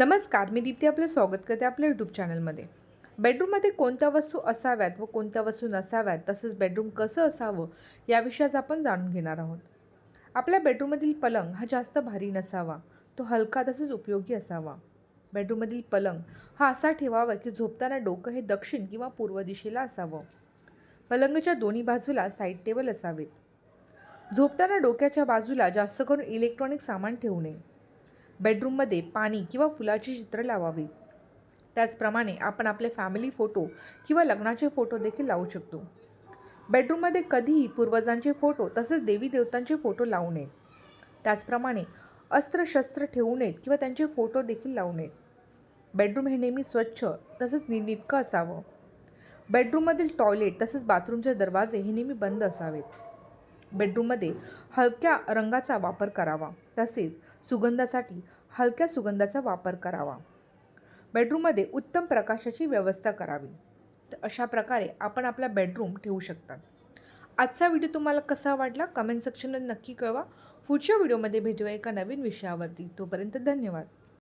नमस्कार मी दीप्ती आपलं स्वागत करते आपल्या यूट्यूब चॅनलमध्ये बेडरूममध्ये कोणत्या वस्तू असाव्यात व कोणत्या वस्तू नसाव्यात तसंच बेडरूम कसं असावं या विषयाचं आपण जाणून घेणार आहोत. आपल्या बेडरूममधील पलंग हा जास्त भारी नसावा तो हलका तसंच उपयोगी असावा. बेडरूममधील पलंग हा असा ठेवावा की झोपताना डोकं हे दक्षिण किंवा पूर्व दिशेला असावं. पलंगाच्या दोन्ही बाजूला साईड टेबल असावेत. झोपताना डोक्याच्या बाजूला जास्त करून इलेक्ट्रॉनिक सामान ठेवू नये. बेडरूममध्ये पाणी किंवा फुलाची चित्र लावावी. त्याचप्रमाणे आपण आपले फॅमिली फोटो किंवा लग्नाचे फोटो देखील लावू शकतो. बेडरूममध्ये कधीही पूर्वजांचे फोटो तसेच देवी देवतांचे फोटो लावू नयेत त्याचप्रमाणे अस्त्रशस्त्र ठेवू नयेत किंवा त्यांचे फोटो देखील लावू नयेत. बेडरूम हे नेहमी स्वच्छ तसंच नीटनेटकं असावं. बेडरूममधील टॉयलेट तसेच बाथरूमचे दरवाजे हे नेहमी बंद असावेत. बेडरूममध्ये हलक्या रंगाचा वापर करावा. तसेच सुगंधासाठी हलक्या सुगंधाचा वापर करावा. बेडरूममध्ये उत्तम प्रकाशाची व्यवस्था करावी. तर अशा प्रकारे आपण आपला बेडरूम ठेवू शकतात आजचा व्हिडिओ तुम्हाला कसा वाटला कमेंट सेक्शनमध्ये नक्की कळवा. पुढच्या व्हिडिओमध्ये भेटूया एका नवीन विषयावरती. तोपर्यंत धन्यवाद.